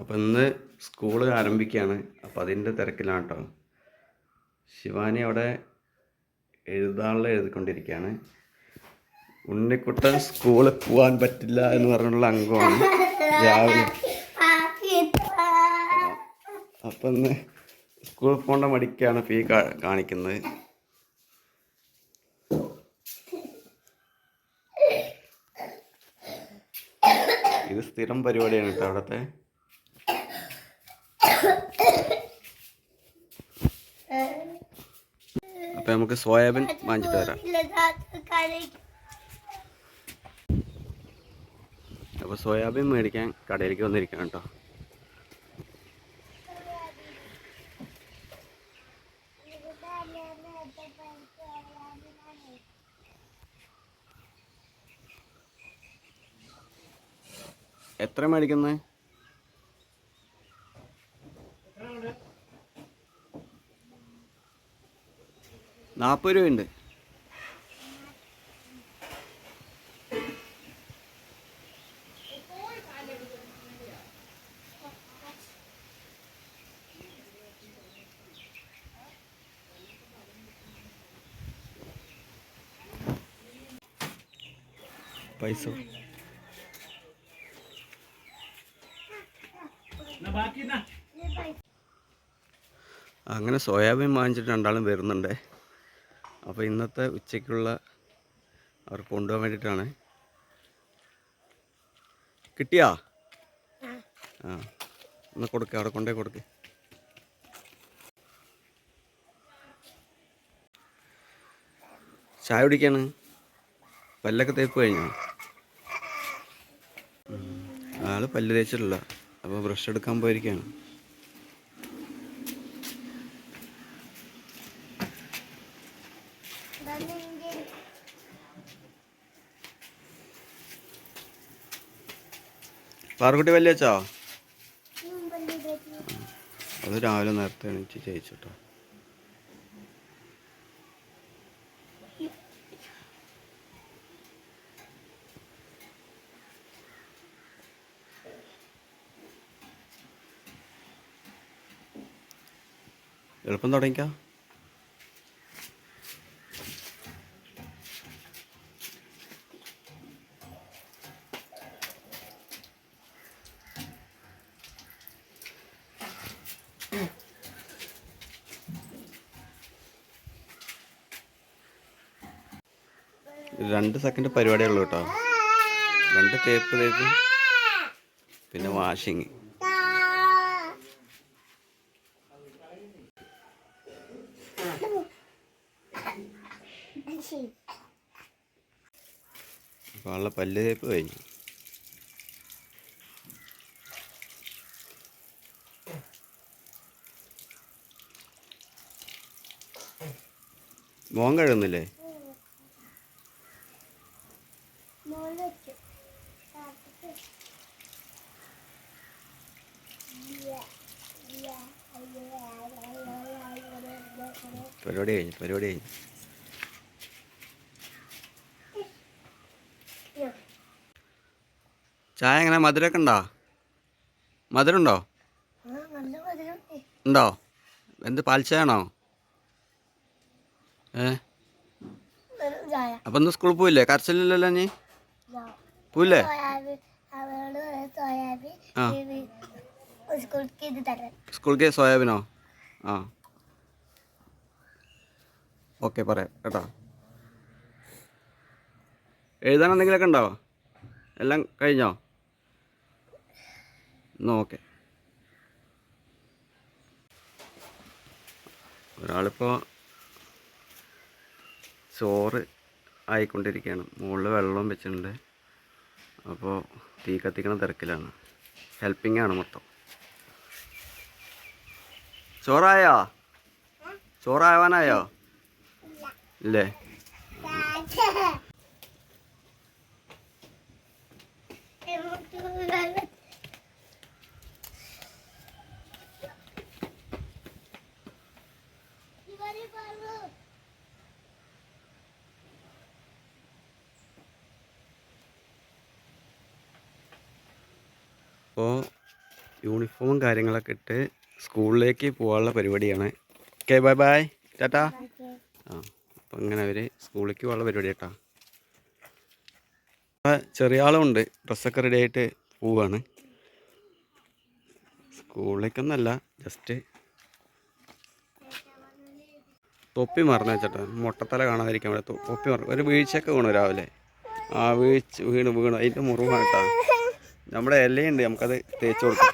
അപ്പോൾ ഇന്ന് സ്കൂൾ ആരംഭിക്കുകയാണ് അപ്പോൾ അതിന്റെ തിരക്കിലാണ് കേട്ടോ ശിവാനി അവിടെ എഴുതാനുള്ള എഴുതിക്കൊണ്ടിരിക്കുകയാണ് ഉണ്ണിക്കുട്ടൻ സ്കൂളിൽ പോകാൻ പറ്റില്ല എന്ന് പറഞ്ഞുള്ള അംഗമാണ് രാവിലെ. അപ്പം ഇന്ന് സ്കൂളിൽ പോകേണ്ട മടിക്കാണ് ഫീ കാണിക്കുന്നത്. ഇത് സ്ഥിരം പരിപാടിയാണ് കേട്ടോ അവിടുത്തെ. അപ്പം നമുക്ക് സോയാബീൻ വാങ്ങിച്ചിട്ട് വരാം. അപ്പോൾ സോയാബീൻ മേടിക്കാൻ കടയിലേക്ക് വന്നിരിക്കണം കേട്ടോ. എത്ര മേടിക്കുന്നത്? നാൽപ്പത് രൂപയുണ്ട്. പൈസ. അങ്ങനെ സോയാബീൻ വാങ്ങിച്ചിട്ട് രണ്ടാളും വരുന്നുണ്ട്. അപ്പോൾ ഇന്നത്തെ ഉച്ചയ്ക്കുള്ള അവർ കൊണ്ടുപോകാൻ വേണ്ടിയിട്ടാണ്. കിട്ടിയാ? ആ ഒന്ന് കൊടുക്ക അവിടെ കൊണ്ടേ കൊടുക്ക്. ചായ കുടിക്കാണ്? പല്ലൊക്കെ തേപ്പ് കഴിഞ്ഞോ. ആൾ പല്ല് തേച്ചിട്ടില്ല. അപ്പോൾ ബ്രഷ് എടുക്കാൻ പോയിരിക്കുകയാണ്. പാറക്കുട്ടി വല്യച്ചോ അത് രാവിലെ നേരത്തെ എണീച്ച് ചെയ്യിച്ചിട്ടോ. എളുപ്പം തുടങ്ങിക്കാം. രണ്ട് സെക്കൻഡ് പരിപാടിയേ ഉള്ളൂ കേട്ടോ. രണ്ട് ടേപ്പ് തേപ്പ് പിന്നെ വാഷിങ് ആളുടെ പല്ല് തേപ്പ് കഴിഞ്ഞു. മോൻ കഴുകുന്നില്ലേ? പരിപാടി കഴിഞ്ഞു പരിപാടി കഴിഞ്ഞു. ചായ എങ്ങനെ? മധുരമൊക്കെ ഉണ്ടോ? മധുരം ഉണ്ടോ? ഉണ്ടോ? എന്ത് പാൽച്ചായാണോ ഏ? അപ്പം ഇന്ന് സ്കൂളിൽ പോയില്ലേ? കരച്ചിലില്ലല്ലോ നീ പോയില്ലേ? സ്കൂളിലേക്ക് സോയാബീനോ? ആ. ഓക്കെ പറയാം കേട്ടോ. എഴുതാൻ എന്തെങ്കിലുമൊക്കെ ഉണ്ടോ? എല്ലാം കഴിഞ്ഞോ? എന്നാ ഓക്കെ. ഒരാളിപ്പോൾ ചോറ് ആയിക്കൊണ്ടിരിക്കുകയാണ്. മുകളിൽ വെള്ളവും വെച്ചിട്ടുണ്ട്. അപ്പോൾ തീ കത്തിക്കണ തിരക്കിലാണ്. ഹെൽപ്പിംഗ് ആണ് മൊത്തം. ചോറായോ? ചോറാവാനായോ? ഇല്ലേ അപ്പോൾ യൂണിഫോമും കാര്യങ്ങളൊക്കെ ഇട്ട് സ്കൂളിലേക്ക് പോകാനുള്ള പരിപാടിയാണ്. ഓക്കെ ബൈ ബൈ ടാറ്റാ. ആ. അപ്പം അങ്ങനെ അവർ സ്കൂളിലേക്ക് പോകാനുള്ള പരിപാടി കേട്ടോ ചെറിയ ആളുണ്ട് ഡ്രസ്സൊക്കെ റെഡി ആയിട്ട് പോവാണ്. സ്കൂളിലേക്കൊന്നല്ല ജസ്റ്റ് തൊപ്പി മറന്നു വെച്ചിട്ട്. മുട്ടത്തല കാണാതിരിക്കാൻ വേണ്ടി തൊപ്പി മറന്നു. ഒരു വീഴ്ചയൊക്കെ വീണു രാവിലെ. ആ വീഴ്ച വീണ് വീണു അതിന്റെ മുറിവാണ് കേട്ടോ നമ്മുടെ ഇലയുണ്ട് നമുക്കത് തേച്ച് കൊടുക്കാം.